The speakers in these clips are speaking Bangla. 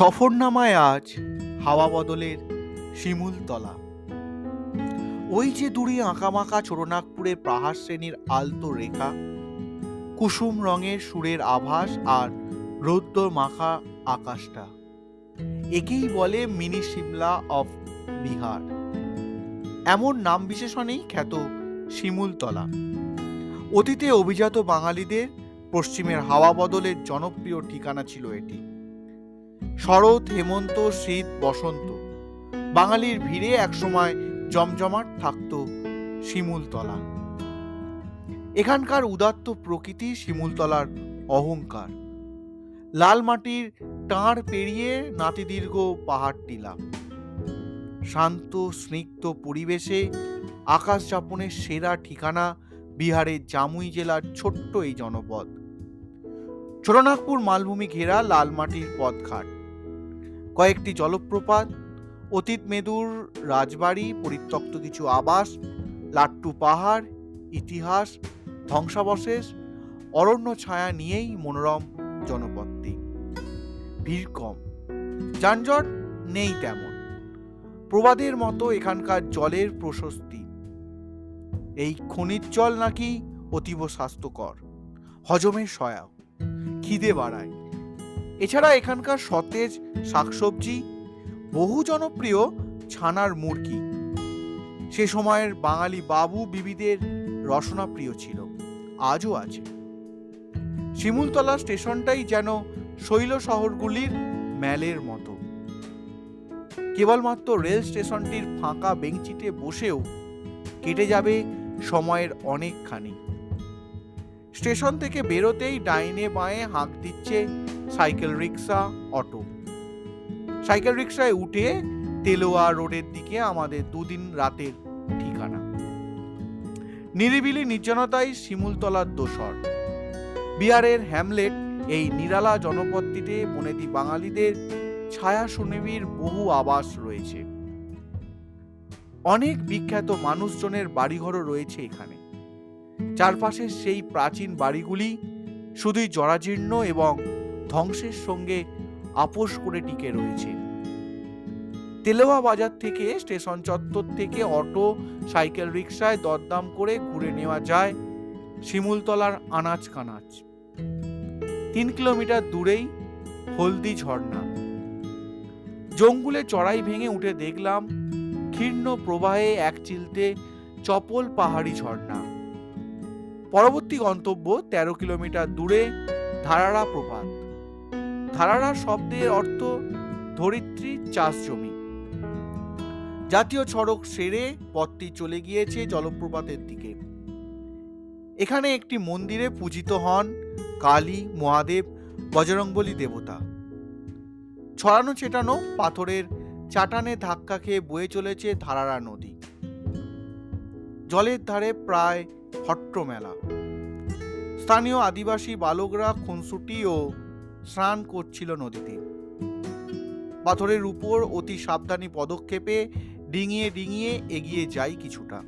সফরনামায় আজ হাওয়া বদলের শিমুলতলা ওই যে দূরে আঁকামাকা ছোটনাগপুরের পাহাড় শ্রেণির আলতো রেখা, কুসুম রঙের সুরের আভাস আর রৌদ্র মাখা আকাশটা। একেই বলে মিনি সিমলা অফ বিহার। এমন নাম বিশেষণেই খ্যাত শিমুলতলা অতীতে অভিজাত বাঙালিদের পশ্চিমের হাওয়া বদলের জনপ্রিয় ঠিকানা ছিল এটি। শরৎ, হেমন্ত, শীত, বসন্ত। বাঙালির ভিড়ে একসময় জমজমাট থাকত শিমুলতলা। এখানকার উদাত্ত প্রকৃতি শিমুলতলার অহংকার। লাল মাটির টাঁড় পেরিয়ে নাতিদীর্ঘ পাহাড় টিলা শান্ত, স্নিগ্ধ পরিবেশে আকাশ যাপনের সেরা ঠিকানা বিহারের জামুই জেলার ছোট্ট এই জনপদ। ছোটনাগপুর মালভূমি ঘেরা লাল মাটির পথঘাট। কয়েকটি জলপ্রপাত, অতীত মেদুর রাজবাড়ি, পরিত্যক্ত কিছু আবাস, লাট্টু পাহাড়, ইতিহাস, ধ্বংসাবশেষ, অরণ্য ছায়া নিয়েই মনোরম জনপদটি। ভিড় কম, যানজট নেই তেমন। প্রবাদের মতো এখানকার জলের প্রশস্তি। এই খনিজ জল নাকি অতীব স্বাস্থ্যকর হজমের সহায়ক, খিদে বাড়ায়। এছাড়া এখানকার সতেজ শাকসবজি, বহু জনপ্রিয় ছানার মুরগি। সে সময়ের বাঙালি বাবু বিবিদের রসনা প্রিয় ছিল, আজও আছে। শিমুলতলা স্টেশনটাই যেন শৈল শহরগুলির ম্যালের মতো। কেবলমাত্র রেল স্টেশনটির ফাঁকা বেঞ্চিতে বসেও কেটে যাবে সময়ের অনেকখানি। স্টেশন থেকে বেরোতেই ডাইনে বাঁয়ে হাঁক দিচ্ছে সাইকেল রিক্সা, অটো। সাইকেল রিক্সায় উঠে তেলোয়া রোডের দিকে আমাদের দুদিন রাতের ঠিকানা। নিরিবিলি নির্জনতাই শিমুলতলার দোসর। বিহারের হ্যামলেট, এই নিরালা জনপদটিতে বনেদি বাঙালিদের ছায়া সুনিবির বহু আবাস রয়েছে। অনেক বিখ্যাত মানুষজনের বাড়িঘরও রয়েছে এখানে। চারপাশে সেই প্রাচীন বাড়িগুলি শুধুই জরাজীর্ণ এবং ধ্বংসের সঙ্গে আপোষ করে টিকে রয়েছে। তেলোয়া বাজার থেকে, স্টেশন চত্বর থেকে অটো, সাইকেল রিক্সায় দরদাম করে ঘুরে নেওয়া যায় শিমুলতলার আনাজ কানাচ তিন কিলোমিটার দূরেই হলদি ঝর্ণা। জঙ্গুলে চড়াই ভেঙে উঠে দেখলাম ক্ষীর্ণ প্রবাহে এক চিলতে চপল পাহাড়ি ঝর্ণা। পরবর্তী গন্তব্য তেরো কিলোমিটার দূরে ধারারা প্রপাত। ধারারা শব্দের অর্থ ধরিত্রী চাষ জমি। জাতীয় সড়ক সেরে পথটি চলে গিয়েছে জলপ্রপাতের দিকে। এখানে একটি মন্দিরে পূজিত হন কালী, মহাদেব, বজরংবলী দেবতা। ছড়ানো ছেটানো পাথরের চাটানে ধাক্কা খেয়ে বয়ে চলেছে ধারারা নদী। জলের ধারে প্রায় হট্ট মেলা স্থানীয় আদিবাসী বালকরা খুনসুটি ও স্নান করছিল নদীতে। পাথরের উপর অতি সাবধানী পদক্ষেপে ডিঙিয়ে ডিঙিয়ে এগিয়ে যাই কিছুটা।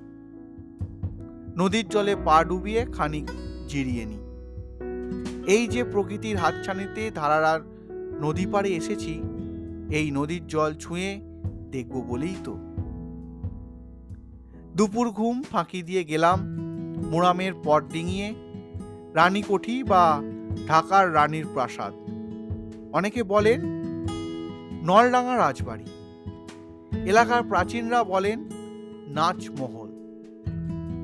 নদীর জলে পা ডুবিয়ে খানিক জিরিয়ে নি এই যে প্রকৃতির হাতছানিতে ধারার নদী পাড়ে এসেছি, এই নদীর জল ছুঁয়ে দেখব বলেই তো। দুপুর ঘুম ফাঁকি দিয়ে গেলাম মোরামের পট ডিঙিয়ে রানীকঠি বা ঢাকার রানীর প্রাসাদ। অনেকে বলেন, নলডাঙ্গা রাজবাড়ি। এলাকার প্রাচীনরা বলেন, নাচমহল।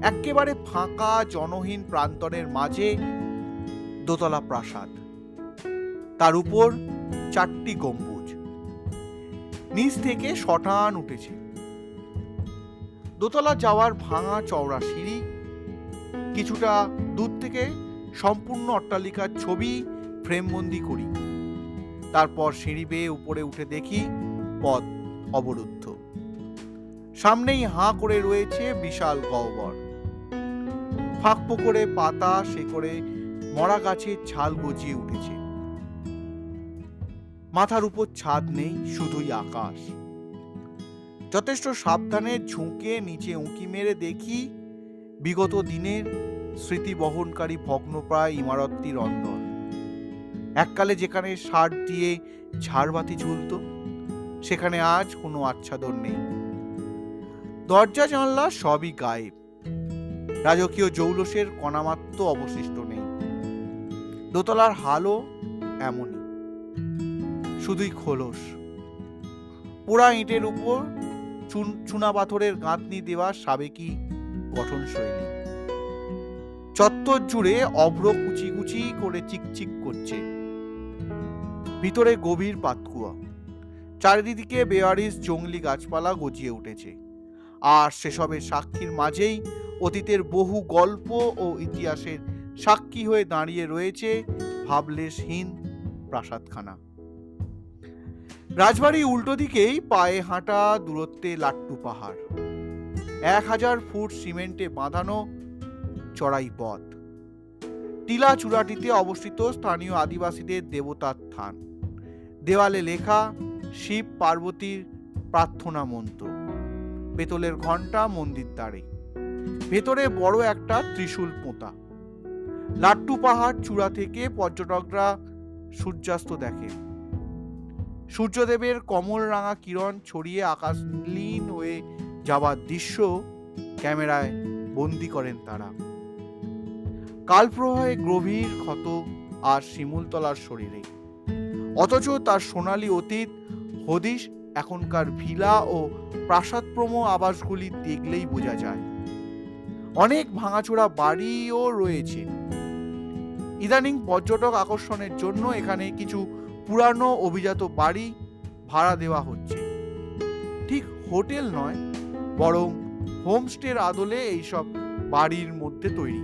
একেবারে ফাঁকা, জনহীন প্রান্তরের মাঝে দোতলা প্রাসাদ। তার উপর চারটি গম্বুজ। নিচ থেকে শটান উঠেছে। দোতলা যাওয়ার ভাঙা চওড়া সিঁড়ি কিছুটা দূর থেকে সম্পূর্ণ অট্টালিকার ছবি ফ্রেমবন্দি করি। তারপর সিঁড়ি বেয়ে উপরে উঠে দেখি পথ অবরুদ্ধ। সামনেই হাঁ করে রয়েছে বিশাল গহ্বর। ফাঁক করে পাতা, শেকড়ে, মরা গাছের ছাল গজিয়ে উঠেছে। মাথার উপর ছাদ নেই, শুধুই আকাশ। যথেষ্ট সাবধানে ঝুঁকে নিচে উঁকি মেরে দেখি বিগত দিনের স্মৃতি বহনকারী ভগ্নপ্রায় ইমারতটির অন্দর এককালে যেখানে ষাট দিয়ে ঝাড়বাতি ঝুলত, সেখানে আজ কোনো আচ্ছাদন নেই। দরজা, জানলা সবই গায়েব। রাজকীয় জৌলসের কণামাত্র অবশিষ্ট নেই। দোতলার হালও এমনই। শুধুই খোলস। পোড়া ইঁটের উপর চুন- চুনা পাথরের গাঁথনি দেওয়া সাবেকি গঠনশৈলী। চত্বর জুড়ে অভ্র কুচি কুচি করে চিকচিক করছে। ভিতরে গভীর পাতকুয়া। চারিদিকে বেয়ারিস জংলি গাছপালা গজিয়ে উঠেছে। আর সেসবের সাক্ষীর মাঝেই অতীতের বহু গল্প ও ইতিহাসের সাক্ষী হয়ে দাঁড়িয়ে রয়েছে ভাবলেশহীন প্রাসাদখানা। রাজবাড়ি উল্টো দিকেই পায়ে হাঁটা দূরত্বে লাট্টু পাহাড়। এক হাজার ফুট সিমেন্টে বাঁধানো চড়াই পথ। টিলা চূড়াটিতে অবস্থিত স্থানীয় আদিবাসীদের দেবতার স্থান দেওয়ালে লেখা, শিব পার্বতীর প্রার্থনা মন্ত্র। পেতলের ঘণ্টা মন্দির দ্বারে। ভেতরে বড় একটা ত্রিশূল পোঁতা। লাট্টু পাহাড় চূড়া থেকে পর্যটকরা সূর্যাস্ত দেখে। সূর্যদেবের কমল রাঙা কিরণ ছড়িয়ে আকাশ লীন হয়ে যাবার দৃশ্য ক্যামেরায় বন্দি করেন তারা। কালপ্রবাহে গভীর ক্ষত আর শিমুলতলার শরীরে। অথচ তার সোনালী অতীত হদিশ এখনকার ভিলা ও প্রাসাদপ্রম আবাসগুলি দেখলেই বোঝা যায়। অনেক ভাঙাচোরা বাড়িও রয়েছে। ইদানিং পর্যটক আকর্ষণের জন্য এখানে কিছু পুরানো অভিজাত বাড়ি ভাড়া দেওয়া হচ্ছে। ঠিক হোটেল নয়, বরং হোমস্টের আদলে এইসব বাড়ির মধ্যে তৈরি।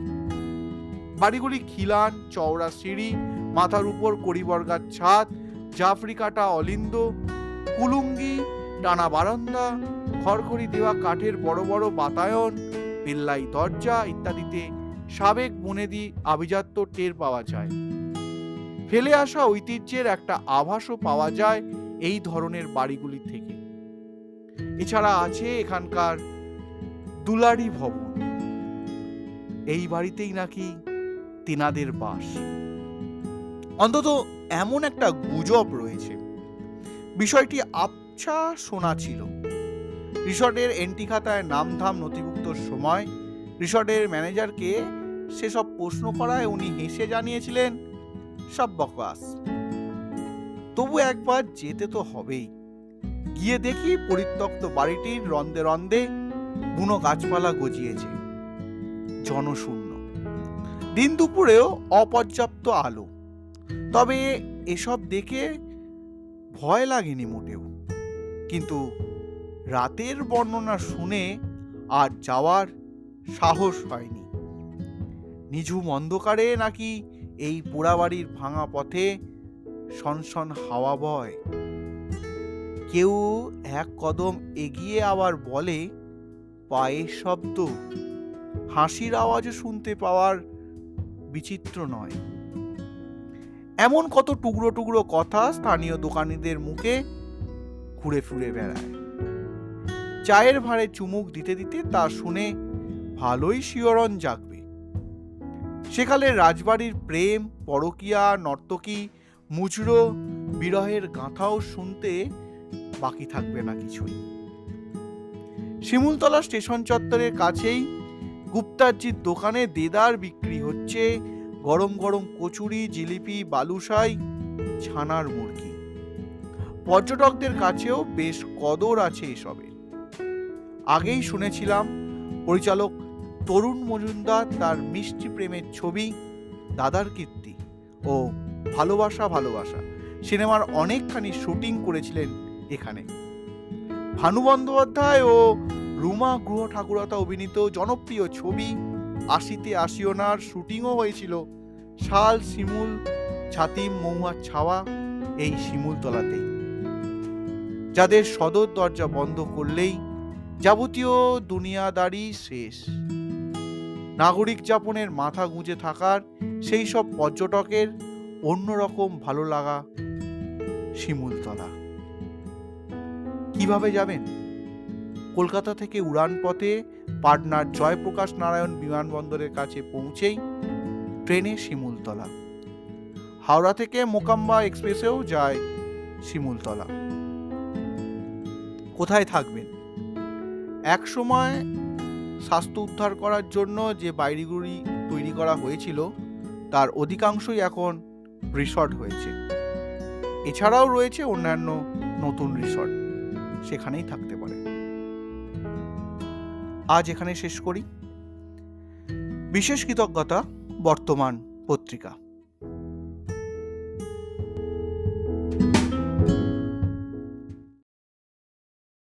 বাড়িগুলি খিলান, চওড়া সিঁড়ি, মাথার উপর কড়িবর্গার ছাদ জাফরি কাটা অলিন্দ, কুলুঙ্গি, টানা বারান্দা, খড়খড়ি দেওয়া কাঠের বড় বড় বাতায়ন পেল্লাই দরজা ইত্যাদিতে সাবেক বনেদি আভিজাত্য টের পাওয়া যায়। ফেলে আসা ঐতিহ্যের একটা আভাসও পাওয়া যায় এই ধরনের বাড়িগুলি থেকে। এছাড়া আছে এখানকার দুলারি ভবন। এই বাড়িতেই নাকি তেনাদের বাস। অন্তত এমন একটা গুজব রয়েছে। বিষয়টি আবছা শোনা ছিল। রিসর্টের এন্ট্রি খাতায় নামধাম নথিভুক্তর সময়, রিসর্টের ম্যানেজারকে সেসব প্রশ্ন করায় উনি হেসে জানিয়েছিলেন, সব বকবাস। তবু একবার যেতে তো হবেই। গিয়ে দেখি পরিত্যক্ত বাড়িটির রন্দে রন্দে বুনো গাছপালা গজিয়েছে। জনশূন্য। দিন দুপুরেও অপর্যাপ্ত আলো। তবে এসব দেখে ভয় লাগেনি মোটেও। কিন্তু রাতের বর্ণনা শুনে আর যাওয়ার সাহস হয়নি। নিঝুম অন্ধকারে নাকি এই পোড়াবাড়ির ভাঙা পথে সনসন হাওয়া বয়? কেউ এক কদম এগিয়ে আবার বলে, পায়ের শব্দ, হাসির আওয়াজও শুনতে পাওয়ার বিচিত্র নয়। এমন কত টুকরো টুকরো কথা স্থানীয় দোকানিদের মুখে ঘুরে ফিরে বেড়ায়। চায়ের ভাঁড়ে চুমুক দিতে দিতে তা শুনে ভালোই শিহরণ জাগবে। সেকালে রাজবাড়ির প্রেম, পরকিয়া, নর্তকী মুচড়ো বিরহের গাঁথাও শুনতে বাকি থাকবে না কিছুই। শিমুলতলা স্টেশন চত্বরের কাছেই গুপ্তাজির দোকানে দেদার বিক্রি হচ্ছে গরম গরম কচুরি, জিলিপি বালুশাই ছানার মুরগি। পর্যটকদের কাছেও বেশ কদর আছে এসবের। আগেই শুনেছিলাম, পরিচালক তরুণ মজুমদার তার মিষ্টি প্রেমের ছবি, দাদার কীর্তি ও ভালোবাসা ভালোবাসা সিনেমার অনেকখানি শুটিং করেছিলেন এখানে। ভানু বন্দ্যোপাধ্যায় ও রুমা গ্রহ ঠাকুরতা অভিনীত জনপ্রিয় ছবি আশিতে আসিওনার শুটিংও হয়েছিল। শাল, শিমুল, ছাতিম মৌয়ার ছাওয়া এই শিমুলতলাতেই। যাদের সদর দরজা বন্ধ করলেই যাবতীয় দুনিয়াদারি শেষ। নাগরিক যাপনের মাথা গুঁজে থাকার সেই সব পর্যটকের অন্যরকম ভালো লাগা শিমুলতলা। কীভাবে যাবেন? কলকাতা থেকে উড়ান পথে পাটনার জয়প্রকাশ নারায়ণ বিমানবন্দরের কাছে পৌঁছেই ট্রেনে শিমুলতলা। হাওড়া থেকে মোকাম্বা এক্সপ্রেসেও যায় শিমুলতলা। কোথায় থাকবেন? এক সময় স্বাস্থ্য উদ্ধার করার জন্য যে বাড়িগুলি তৈরি করা হয়েছিল, তার অধিকাংশই এখন রিসর্ট হয়েছে। এছাড়াও রয়েছে অন্যান্য নতুন রিসর্ট, সেখানেই থাকতে পারে আজ এখানে শেষ করি। বিশেষ কৃতজ্ঞতা বর্তমান পত্রিকা।